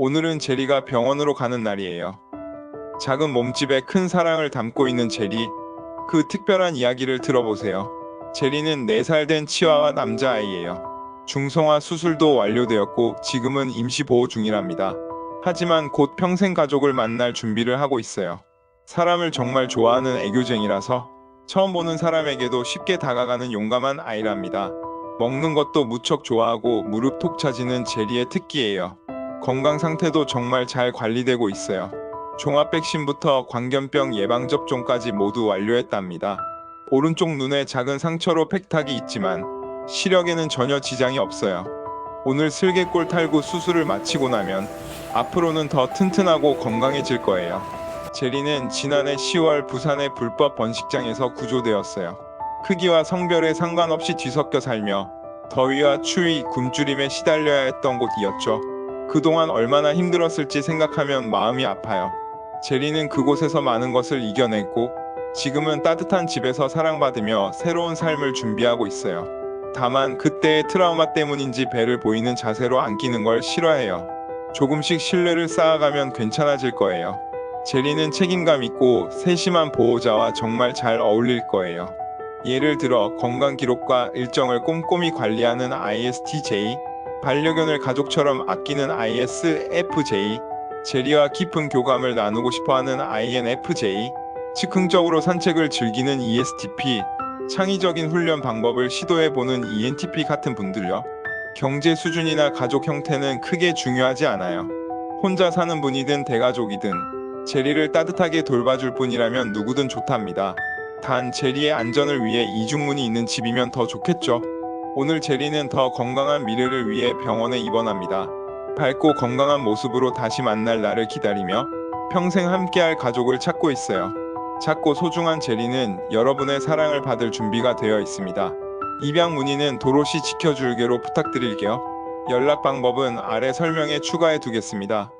오늘은 제리가 병원으로 가는 날이에요. 작은 몸집에 큰 사랑을 담고 있는 제리. 그 특별한 이야기를 들어보세요. 제리는 4살 된 치와와 남자아이예요. 중성화 수술도 완료되었고 지금은 임시 보호 중이랍니다. 하지만 곧 평생 가족을 만날 준비를 하고 있어요. 사람을 정말 좋아하는 애교쟁이라서 처음 보는 사람에게도 쉽게 다가가는 용감한 아이랍니다. 먹는 것도 무척 좋아하고 무릎 톡 차지는 제리의 특기예요. 건강 상태도 정말 잘 관리되고 있어요. 종합 백신부터 광견병 예방 접종까지 모두 완료했답니다. 오른쪽 눈에 작은 상처로 팩탁이 있지만 시력에는 전혀 지장이 없어요. 오늘 슬개골 탈구 수술을 마치고 나면 앞으로는 더 튼튼하고 건강해질 거예요. 제리는 지난해 10월 부산의 불법 번식장에서 구조되었어요. 크기와 성별에 상관없이 뒤섞여 살며 더위와 추위, 굶주림에 시달려야 했던 곳이었죠. 그동안 얼마나 힘들었을지 생각하면 마음이 아파요. 제리는 그곳에서 많은 것을 이겨냈고 지금은 따뜻한 집에서 사랑받으며 새로운 삶을 준비하고 있어요. 다만 그때의 트라우마 때문인지 배를 보이는 자세로 안기는 걸 싫어해요. 조금씩 신뢰를 쌓아가면 괜찮아질 거예요. 제리는 책임감 있고 세심한 보호자와 정말 잘 어울릴 거예요. 예를 들어 건강 기록과 일정을 꼼꼼히 관리하는 ISTJ, 반려견을 가족처럼 아끼는 ISFJ, 제리와 깊은 교감을 나누고 싶어하는 INFJ, 즉흥적으로 산책을 즐기는 ESTP, 창의적인 훈련 방법을 시도해보는 ENTP 같은 분들요. 경제 수준이나 가족 형태는 크게 중요하지 않아요. 혼자 사는 분이든 대가족이든 제리를 따뜻하게 돌봐줄 분이라면 누구든 좋답니다. 단 제리의 안전을 위해 이중문이 있는 집이면 더 좋겠죠. 오늘 제리는 더 건강한 미래를 위해 병원에 입원합니다. 밝고 건강한 모습으로 다시 만날 날을 기다리며 평생 함께할 가족을 찾고 있어요. 작고 소중한 제리는 여러분의 사랑을 받을 준비가 되어 있습니다. 입양 문의는 도로시 지켜줄게로 부탁드릴게요. 연락 방법은 아래 설명에 추가해 두겠습니다.